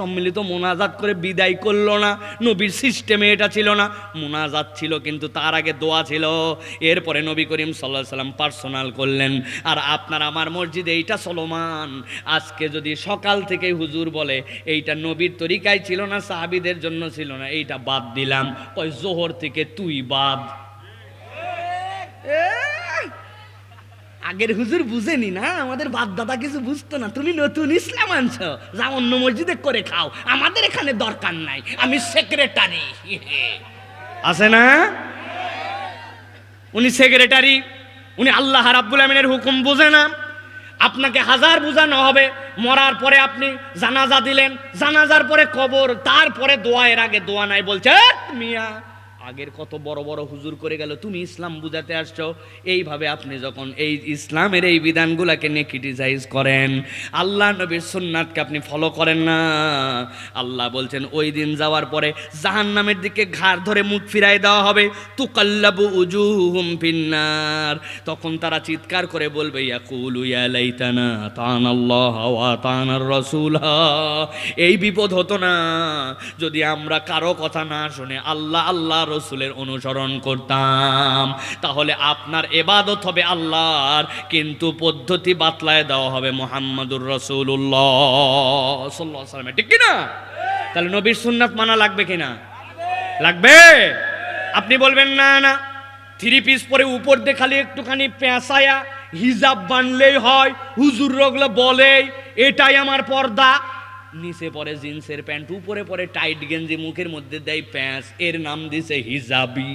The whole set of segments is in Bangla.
সম্মিলিত মোনাজাত করে বিদায় করল না, নবীর সিস্টেমে এটা ছিল না। মোনাজাত ছিল কিন্তু তার আগে দোয়া ছিল। এরপরে নবী করিম সাল্লাহ সাল্লাম পার্সোনাল করলেন। আর আপনার আমার মসজিদে এইটা চলমান আজকে যদি সকাল থেকে হুজুর বলে, এইটা নবীর তরিকায় ছিল না, সাহাবিদের জন্য ছিল না, এইটা বাদ দিলাম। ওই জোহর থেকে তুই বাদ। আগের হুজুর বুঝেনি না? আমাদের বাপ দাদা কিছু বুঝতো না। তুমি নতুন ইসলাম আনছো। যা অন্য মসজিদে করে খাও। আমাদের এখানে দরকার নাই। আমি সেক্রেটারি আছে না? উনি সেক্রেটারি উনি আল্লাহ রাব্বুল আমিনের হুকুম বুঝে না। আপনাকে হাজার বোঝানো হবে। মরার পরে আপনি জানাজা দিলেন। জানাজার পরে কবর, তারপরে দোয়া, এর আগে দোয়া নাই বলছে মিয়া আগের কত বড় বড় হুজুর করে গেল, তুমি ইসলাম বুঝাতে আসছো? এইভাবে আপনি যখন এই ইসলামের এই বিধানগুলোকে নিয়ে ক্রিটিসাইজ করেন, আল্লাহ নবীর সুন্নাতকে আপনি ফলো করেন না। আল্লাহ বলছেন, ওই দিন যাওয়ার পরে জাহান্নামের দিকে ঘাড় ধরে মুখ ফিরাই দেওয়া হবে। তুকাল্লাবু উজুহুম ফিন্নার। তখন তারা চিৎকার করে বলবে, ইয়াকুলু ইয়া লাইতানা তান আল্লাহ তানার রাসূল। এই বিপদ হতো না। যদি আমরা কারও কথা না শুনে আল্লাহ আল্লাহ রসুলের অনুসরণ করতাম। তাহলে আপনার এবাদত হবে আল্লাহর, কিন্তু পদ্ধতি বাতলায় দেওয়া হবে মোহাম্মদুর রসুল্লাহ সাল্লাহ ঠিক কিনা? তাহলে নবীর সুন্নাত মানা লাগবে কিনা? লাগবে? আপনি বলবেন, না না থ্রি পিস পরে উপর দিয়ে খালি একটুখানি পেঁচায়া হিজাব বানলেই হয়, হুজুর রগলে বলেই, এটাই আমার পর্দা। নিচে পরে জিন্সের প্যান্ট, উপরে পরে টাইট গেঞ্জি, মুখের মধ্যে দেয় প্যাঁচ, এর নাম দিছে হিজাবি।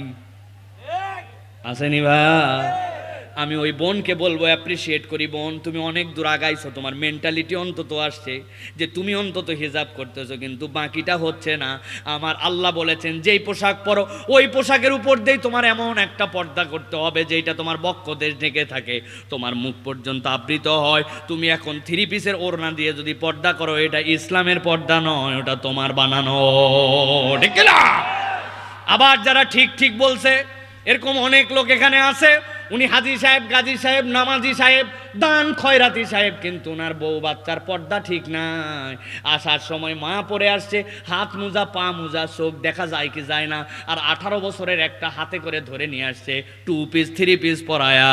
আসেনি ভাই? আমি ওই বোনকে বলব অ্যাপ্রিসিয়েট করি বোন, তুমি অনেক দূর আগাইছো, তোমার মেন্টালিটি অন্তত আসছে যে তুমি অন্তত হিজাব করতেছো, কিন্তু বাকিটা হচ্ছে না। আমার আল্লাহ বলেছেন, যেই পোশাক পরো, ওই পোশাকের উপর দিয়েই তোমার এমন একটা পর্দা করতে হবে যেটা তোমার বক্ষ দেশ ঢেকে থাকে। তোমার মুখ পর্যন্ত আবৃত হয়। তুমি এখন থ্রি পিসের ওড়না দিয়ে যদি পর্দা করো, এটা ইসলামের পর্দা নয়, ওটা তোমার বানানো। আবার যারা ঠিক ঠিক বলছে, এরকম অনেক লোক এখানে আছে উনি হাজি সাহেব, গাজী সাহেব, নামাজি সাহেব, দান খয়রাতি সাহেব, কিন্তু ওনার বউ বাচ্চার পর্দা ঠিক নাই। আসার সময় মা পরে আসছে, হাত মোজা, পা মোজা, চোখ দেখা যায় কি যায় না। আর আঠারো বছরের একটা হাতে করে ধরে নিয়ে আসছে টু পিস থ্রি পিস পরায়া।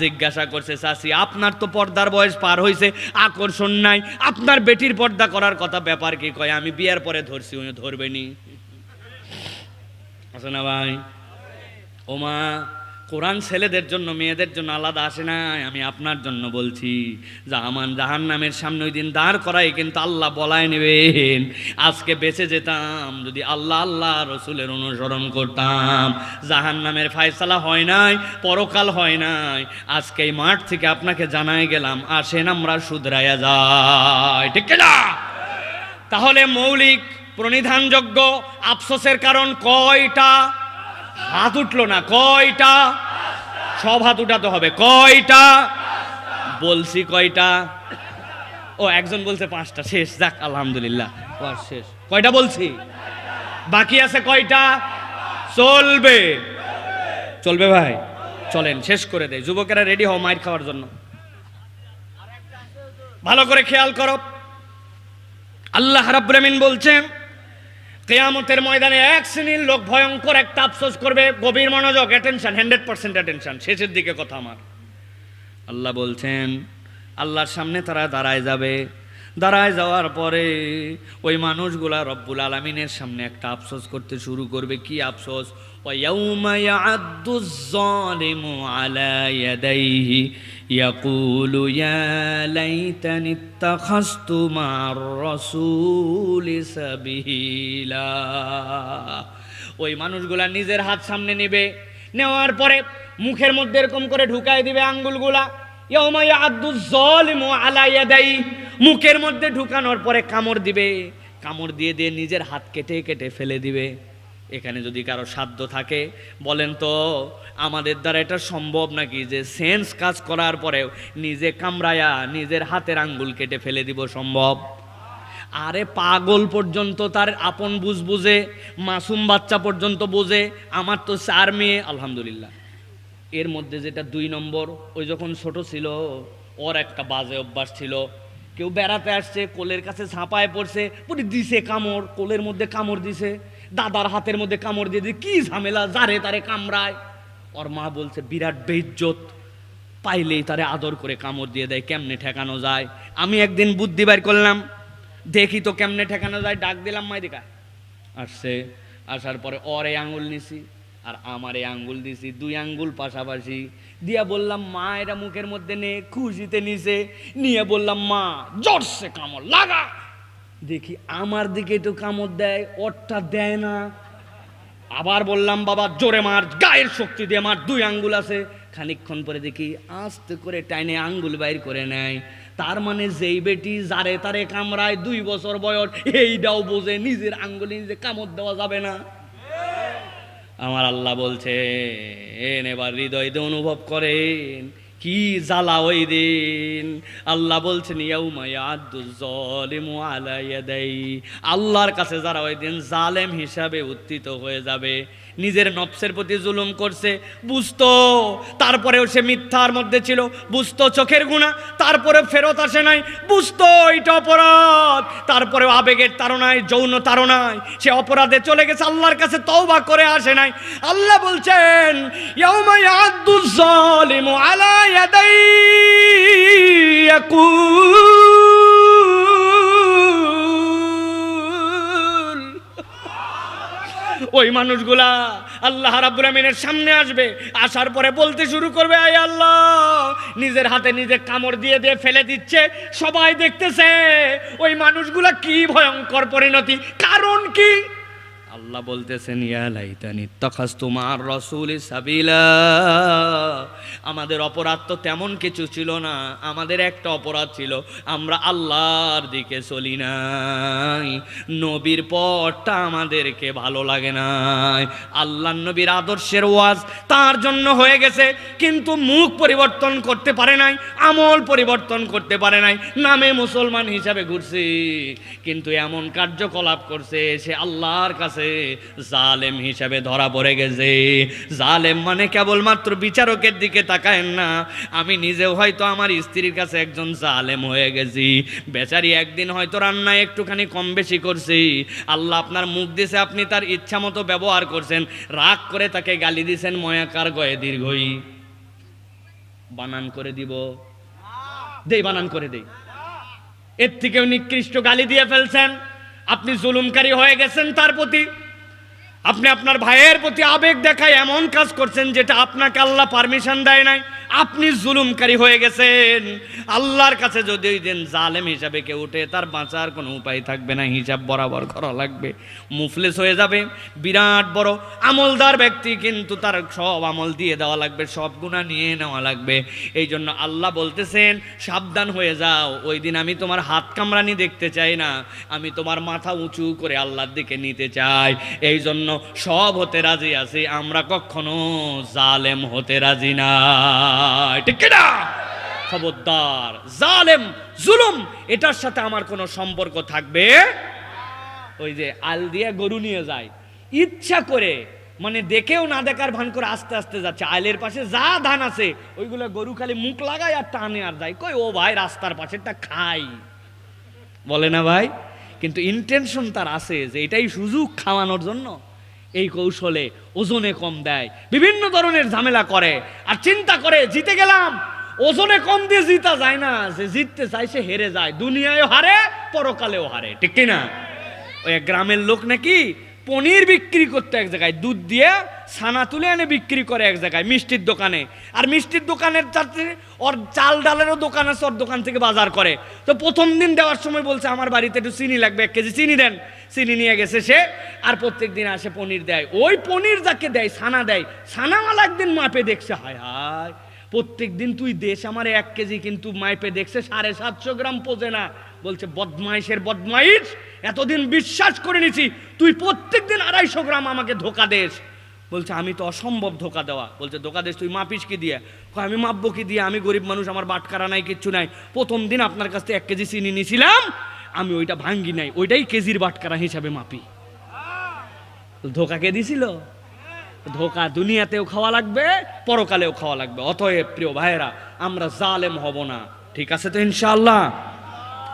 জিজ্ঞাসা করছে চাষি আপনার তো পর্দার বয়স পার হয়েছে আকর্ষণ নাই, আপনার বেটির পর্দা করার কথা ব্যাপার কি কয়? আমি বিয়ার পরে ধরছি, উনি ধরবেনি আছে না ভাই? ওমা কোরআন ছেলেদের জন্য, মেয়েদের জন্য আলাদা আসে না আমি আপনার জন্য বলছি। জাহামান জাহান নামের সামনে ওই দিন দাঁড় করাই কিন্তু আল্লাহ বলায় নেবেন। আজকে বেঁচে যেতাম, যদি আল্লাহ আল্লাহ রসুলের অনুসরণ করতাম। জাহান নামের ফায়সালা হয় নাই, পরকাল হয় নাই। আজকে এই মাঠ থেকে আপনাকে জানাই গেলাম, আসেন আমরা শুধরাইয়া যাই। ঠিক না তাহলে মৌলিক প্রণিধানযোগ্য আফসোসের কারণ কয়টা? হাত উঠল না কয়টা? সব হাত উঠাতে হবে কয়টা? বলছি কয়টা? ও একজন বলছে পাঁচটা শেষ যাক আলহামদুলিল্লাহ। শেষ। কয়টা বলছি? বাকি আছে কয়টা? চলবে। চলবে ভাই। চলেন শেষ করে দেয় যুবকেরা রেডি হও মাইর খাওয়ার জন্য। ভালো করে খেয়াল করো। আল্লাহ রাব্বুল আমিন বলছেন কেয়ামতের ময়দানে এক শ্রেণির লোক ভয়ঙ্কর একটা আফসোস করবে, গভীর মনোযোগ অ্যাটেনশন হান্ড্রেড পার্সেন্ট অ্যাটেনশন শেষের দিকে কথা আমার। আল্লাহ বলছেন, আল্লাহর সামনে তারা দাঁড়ায় যাবে। দাঁড়ায় যাওয়ার পরে ওই মানুষগুলা রব্বুল আলমিনের সামনে একটা আফসোস করতে শুরু করবে। কি আফসোস? يقول يا ليتني اتخذت مع الرسول سبيلا ওই মানুষগুলা নিজের হাত সামনে নেবে নেওয়ার পরে মুখের মধ্যে এরকম করে ঢুকাই দিবে আঙ্গুলগুলা ইয়াউমা ইয়াদ্দু যালিমু আলা ইয়াদাই মুখের মধ্যে ঢুকানোর পরে কামড় দিবে কামড় দিয়ে দিয়ে নিজের হাত কেটে কেটে ফেলে দিবে এখানে যদি কারও সাধ্য থাকে, বলেন তো, আমাদের দ্বারা এটা সম্ভব নাকি যে সেন্স কাজ করার পরেও নিজে কামড়ায়া নিজের হাতের আঙ্গুল কেটে ফেলে দিব সম্ভব? আরে পাগল পর্যন্ত তার আপন বুঝ বুঝে, মাসুম বাচ্চা পর্যন্ত বোঝে, আমার তো চার মেয়ে, আলহামদুলিল্লাহ। এর মধ্যে যেটা দুই নম্বর, ওই যখন ছোট ছিল, ওর একটা বাজে অভ্যাস ছিল। কেউ বেড়াতে আসছে, কোলের কাছে ঝাঁপায় পড়ছে পুরি দিছে কামড়, কোলের মধ্যে কামড় দিছে। দাদার হাতের মধ্যে কামড় দিয়ে দিয়ে কি ঝামেলা? যারে তারে কামড়ায়। ওর মা বলছে, বিরাট বেইজ্জত। পাইলেই তারে আদর করে কামড় দিয়ে দেয়, কেমনে ঠেকানো যায়? আমি একদিন বুদ্ধি বের করলাম, দেখি তো কেমনে ঠেকানো যায়, ডাক দিলাম মাই দেখা আসছে, আসার পরে ওর এই আঙ্গুল নিছি, আর আমার এই আঙ্গুল দিছি দুই আঙ্গুল পাশাপাশি। দিয়া বললাম, মা, এরা মুখের মধ্যে নে, খুশিতে নিছে। নিয়ে বললাম, মা, জোরসে কামড় লাগা। দেখি আমার দিকে একটু কামড় দেয়, ওরটা দেয় না। আবার বললাম, বাবা, জোরে মার, গায়ের শক্তি দিয়ে মার, দুই আঙ্গুল আছে। খানিকক্ষণ পরে দেখি আস্তে করে টাইনে আঙ্গুল বাইর করে নেয়। তার মানে যেই বেটি যারে তারে কামড়ায় দুই বছর বয়স, এইটাও বোঝে নিজের আঙ্গুলে নিজে কামড় দেওয়া যাবে না। আমার আল্লাহ বলছে এবার হৃদয় দিয়ে অনুভব করেন। কি জ্বালা ওই দিন? আল্লাহ বলছেন আল্লাহর কাছে যারা ওই দিন জালেম হিসাবে উত্থিত হয়ে যাবে। নিজের নফসের প্রতি জুলুম করছে। বুঝতো, তারপরেও সে মিথ্যার মধ্যে ছিল। বুঝতো চোখের গুণা তারপরে ফেরত আসে নাই। বুঝতো এটা অপরাধ। তারপরেও আবেগের তাড়নায়, যৌন তাড়নায় সে অপরাধে চলে গেছে। আল্লাহর কাছে তওবা করে আসে নাই। আল্লাহ বলছেন আলা ইয়াদাই ওই মানুষগুলা আল্লাহ রাব্বুল সামনে আসবে, আসার পরে বলতে শুরু করবে, আয় আল্লাহ! নিজের হাতে নিজের কামড় দিয়ে দিয়ে ফেলে দিচ্ছে। সবাই দেখতেছে ওই মানুষগুলা কি ভয়ঙ্কর পরিণতি। কারণ কি? আল্লাহ বলতেছেন, ইয়া লাইতানি তখাস তোমার রসুল সাবিলা। আমাদের অপরাধ তো তেমন কিছু ছিল না, আমাদের একটা অপরাধ ছিল, আমরা আল্লাহর দিকে চলি নাই, নবীর পথটা আমাদেরকে ভালো লাগে নাই। আল্লাহ নবীর আদর্শের ওয়াজ তার জন্য হয়ে গেছে, কিন্তু মুখ পরিবর্তন করতে পারে নাই, আমল পরিবর্তন করতে পারে নাই, নামে মুসলমান হিসাবে ঘুরছি, কিন্তু এমন কার্যকলাপ করছে, সে আল্লাহর কাছে জালেম হিসাবে ধরা পড়ে গেছে। জালেম মানে কেবলমাত্র বিচারকের দিকে তাকায়েন না। আমি নিজেও হয়তো আমার স্ত্রীর কাছে একজন জালেম হয়ে গেছি। বেচারি একদিন হয়তো রান্নায় একটুখানি কম বেশি করছি। আল্লাহ আপনার মুখ দিছে, আপনি তার ইচ্ছা মতো ব্যবহার করছেন। রাগ করে তাকে গালি দিছেন, ময়াকার গয়ে দীর্ঘই। বানান করে দিব। দেই, বানান করে দেই। এর থেকেও নিকৃষ্ট গালি দিয়ে ফেলছেন। আপনি জুলুমকারী হয়ে গেছেন তার প্রতি। আপনি আপনার ভাইয়ের প্রতি আবেগ দেখায় এমন কাজ করছেন যেটা আপনাকে আল্লাহ পারমিশন দেয় নাই। আপনি জুলুমকারী হয়ে গেছেন। আল্লাহর কাছে যদি ওই দিন জালেম হিসাবে কেউ উঠে, তার বাঁচার কোনো উপায় থাকবে না, হিসাব বরাবর করা লাগবে। মুফলেস হয়ে যাবে, বিরাট বড় আমলদার ব্যক্তি, কিন্তু তার সব আমল দিয়ে দেওয়া লাগবে, সব গুণা নিয়ে নেওয়া লাগবে। এই জন্য আল্লাহ বলতেছেন, সাবধান হয়ে যাও। ওই দিন আমি তোমার হাত কামড়ানি দেখতে চাই না, আমি তোমার মাথা উঁচু করে আল্লাহর দিকে নিতে চাই। এই জন্য সব হতে রাজি আছি, আমরা কখনো জালেম হতে রাজি না। না খবরদার, জালেম, জুলুম, এটার সাথে আমার কোনো সম্পর্ক থাকবে? ওই যে আল দিয়ে গরু নিয়ে যায়। ইচ্ছা করে মানে দেখেও না দেখার ভান করে আস্তে আস্তে যাচ্ছে। আলের পাশে যা ধান আছে, ওইগুলো গরু খালি মুখ লাগায় আর টানে আর যায়। কই, ও ভাই, রাস্তার পাশে পাশেরটা খাই। বলে না ভাই? কিন্তু ইন্টেনশন তার আছে যে এটাই সুযোগ খাওয়ানোর জন্য। এই কৌশলে ওজনে কম দেয়। বিভিন্ন ধরনের ঝামেলা করে। আর চিন্তা করে, জিতে গেলাম। ওজনে কম দিয়ে জিতা যায় না। যে জিততে চাই সে হেরে যায়। দুনিয়ায় হারে, পরকালেও হারে। ঠিক কি না? ওই গ্রামের লোক নাকি পনির বিক্রি করতে এক জায়গায়। দুধ দিয়ে ছানা তুলে এনে বিক্রি করে এক জায়গায়, মিষ্টির দোকানে। আর মিষ্টির দোকানের যাতে ওর চাল ডালেরও দোকান আছে, ওর দোকান থেকে বাজার করে। তো প্রথম দিন দেওয়ার সময় বলছে, আমার বাড়িতে একটু চিনি লাগবে, এক কেজি চিনি দেন। চিনি নিয়ে গেছে সে, আর প্রত্যেক দিন আসে পনির দেয়। ওই পনির যাকে দেয়, ছানা দেয়। ছানাওয়ালা একদিন মাপে দেখছে, হায় হায়, প্রত্যেক দিন তুই দেশ আমার এক কেজি কিন্তু মাইপে দেখছে, সাড়ে সাতশো গ্রাম পোজে না। বলছে, বদমাইশের বদমাইশ, এতদিন বিশ্বাস করে নিছি, তুই প্রত্যেক দিন আড়াইশো গ্রাম আমাকে ধোকা দেস। বলছে, আমি তো অসম্ভব ধোকা দেওয়া। বলছে, ধোকা দেশ তুই মাপিস কি দিয়ে? আমি মাপবো কি দিয়ে? আমি গরিব মানুষ, আমার বাটকারা নাই, কিচ্ছু নাই। প্রথম দিন আপনার কাছ থেকে এক কেজি চিনি নিয়েছিলাম আমি ওইটা ভাঙ্গি নাই, ওইটাই কেজির বাটকারা হিসাবে মাপি। ধোকাকে দিছিল? ধোকা দুনিয়াতেও খাওয়া লাগবে, পরকালেও খাওয়া লাগবে। অতএব প্রিয় ভাইয়েরা, আমরা জালেম হব না। ঠিক আছে তো ইনশাআল্লাহ?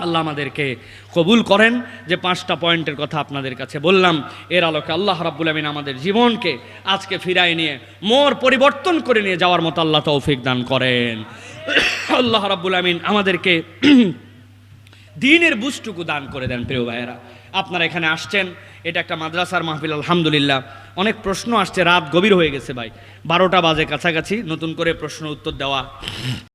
আল্লাহ আমাদেরকে কবুল করেন। যে পাঁচটা পয়েন্টের কথা আপনাদের কাছে বললাম, এর আলোকে আল্লাহ রাব্বুল আমিন আমাদের জীবনকে আজকে ফিরাই নিয়ে মোর পরিবর্তন করে নিয়ে যাওয়ার মতো আল্লাহ তৌফিক দান করেন। আল্লাহ রাব্বুল আমিন আমাদেরকে দিনের বুঝটুকু দান করে দেন প্রিয় ভাইয়েরা। আপনারা এখানে আসছেন, এটা একটা মাদ্রাসার মাহফিল, আলহামদুলিল্লাহ। অনেক প্রশ্ন আসছে, রাত গভীর হয়ে গেছে ভাই। বারোটা বাজে কাছাকাছি, নতুন করে প্রশ্ন উত্তর দেওয়া।